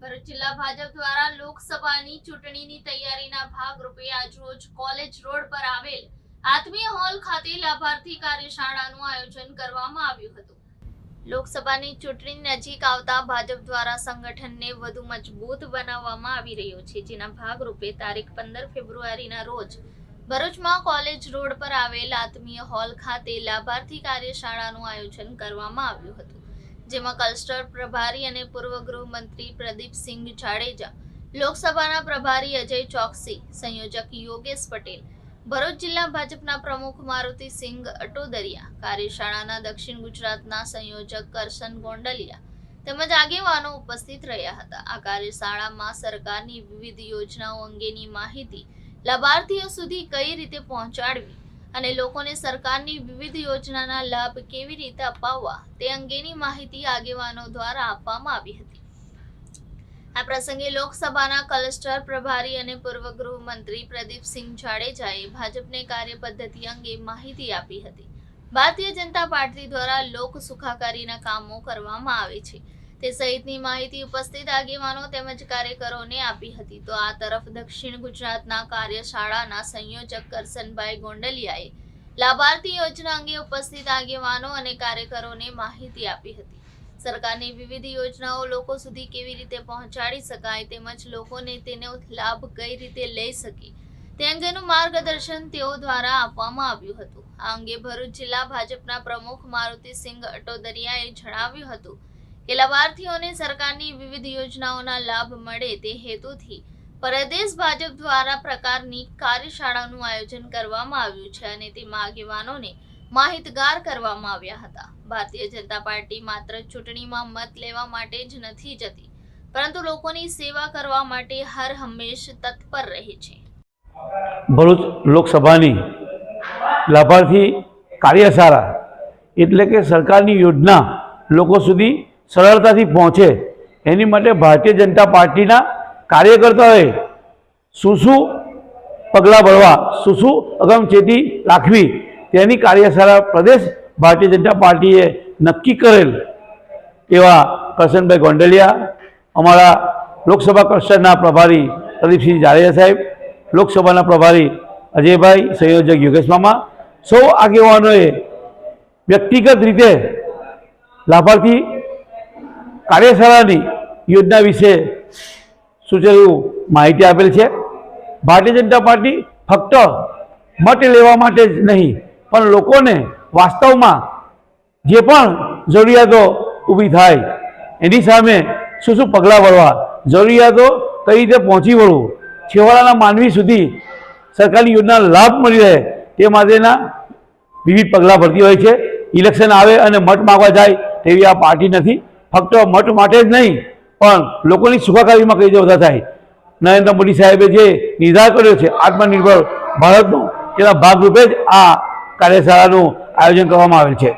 જિલ્લા ભાજપ દ્વારા લોકસભાની ચૂંટણીની તૈયારીના ભાગરૂપે આજરોજ કોલેજ રોડ પર આવેલ આત્મીય હોલ ખાતે લાભાર્થી કાર્યશાળાનું આયોજન કરવામાં આવ્યું હતું. લોકસભાની ચૂંટણી નજીક આવતા ભાજપ દ્વારા સંગઠનને વધુ મજબૂત બનાવવામાં આવી રહ્યું છે. જેના ભાગરૂપે તારીખ પંદર ફેબ્રુઆરીના રોજ ભરૂચમાં કોલેજ રોડ પર આવેલ આત્મીય હોલ ખાતે લાભાર્થી કાર્યશાળાનું આયોજન કરવામાં આવ્યું હતું. જેમાં કલસ્ટર પ્રભારી અને પૂર્વ ગૃહમંત્રી પ્રદીપસિંહ જાડેજા, લોકસભાના પ્રભારી અજય ચોકસી, સંયોજક યોગેશ પટેલ, ભરૂચ જિલ્લા ભાજપના પ્રમુખ મારુતિસિંહ અટોદરિયા, કાર્યશાળાના દક્ષિણ ગુજરાતના સંયોજક કરશન ગોંડલિયા તેમજ આગેવાનો ઉપસ્થિત રહ્યા હતા. આ કાર્યશાળામાં સરકારની વિવિધ યોજનાઓ અંગેની માહિતી લાભાર્થીઓ સુધી કઈ રીતે પહોંચાડવી અને લોકોને સરકારની વિવિધ યોજનાના લાભ કેવી રીતે અપાવવા તે અંગેની માહિતી આગેવાનો દ્વારા આપવામાં આવી હતી. આ પ્રસંગે લોકસભાના કલસ્ટર પ્રભારી અને પૂર્વ ગૃહમંત્રી પ્રદીપસિંહ જાડેજાએ ભાજપને કાર્યપદ્ધતિ અંગે માહિતી આપી હતી. ભારતીય જનતા પાર્ટી દ્વારા લોક સુખાકારીના કામો કરવામાં આવે છે. તે સહિતની માહિતી ઉપસ્થિત આગેવાનો તેમજ કાર્યકરોને આપી હતી. તો આ તરફ દક્ષિણ ગુજરાતના કાર્યશાળાના સંયોજક કરસનભાઈ ગોંડલિયાએ લાભાર્થી યોજના અંગે ઉપસ્થિત આગેવાનો અને કાર્યકરોને માહિતી આપી હતી. સરકારની વિવિધ યોજનાઓ લોકો સુધી કેવી રીતે પહોંચાડી શકાય તેમજ લોકોને તેનો લાભ કઈ રીતે લઈ શકે તે અંગેનું માર્ગદર્શન તેઓ દ્વારા આપવામાં આવ્યું હતું. આ અંગે ભરૂચ જિલ્લા ભાજપના પ્રમુખ મારુતિસિંહ અટોદરિયાએ જણાવ્યું હતું કે લાભાર્થીઓને સરકારની વિવિધ યોજનાઓના લાભ મળે તે હેતુથી પ્રદેશ ભાજપ દ્વારા પ્રકારની કાર્યશાળાનું આયોજન કરવામાં આવ્યું છે અને તેમાં આગેવાનોને માહિતગાર કરવામાં આવ્યા હતા. ભારતીય જનતા પાર્ટી માત્ર ચૂંટણીમાં મત લેવા માટે જ નથી જતી, પરંતુ લોકોની સેવા કરવા માટે હર હંમેશ તત્પર રહે છે. ભરૂચ લોકસભાની લાભાર્થી કાર્યશાળા એટલે કે સરકારની યોજના લોકો સુધી સરળતાથી પહોંચે. એની માટે ભારતીય જનતા પાર્ટીના કાર્યકર્તાઓએ શું શું પગલાં ભરવા શું શું અગમચેતી રાખવી, તેની કાર્યશાળા પ્રદેશ ભારતીય જનતા પાર્ટીએ નક્કી કરેલ એવા કરશનભાઈ ગોંડલિયા, અમારા લોકસભા કક્ષાના પ્રભારી પ્રદીપસિંહ જાડેજા સાહેબ, લોકસભાના પ્રભારી અજયભાઈ, સંયોજક યોગેશ મામા, સૌ આગેવાનોએ વ્યક્તિગત રીતે લાભાર્થી કાર્યશાળાની યોજના વિશે સૂચેલું માહિતી આપેલ છે. ભારતીય જનતા પાર્ટી ફક્ત મત લેવા માટે જ નહીં, પણ લોકોને વાસ્તવમાં જે પણ જરૂરિયાતો ઊભી થાય, એની સામે શું શું પગલાં ભરવા, જરૂરિયાતો કઈ રીતે પહોંચી વળવું, છેવાડાના માનવી સુધી સરકારની યોજના લાભ મળી રહે તે માટેના વિવિધ પગલાં ભરતી હોય છે. ઇલેક્શન આવે અને મત માગવા જાય તેવી આ પાર્ટી નથી. ફક્ત મઠ માટે જ નહીં, પણ લોકોની સુખાકારીમાં કઈ રીતે વધારે થાય. નરેન્દ્ર મોદી સાહેબે જે નિર્ધાર કર્યો છે, આત્મનિર્ભર ભારતનો, તેના ભાગરૂપે જ આ કાર્યશાળાનું આયોજન કરવામાં આવેલ છે.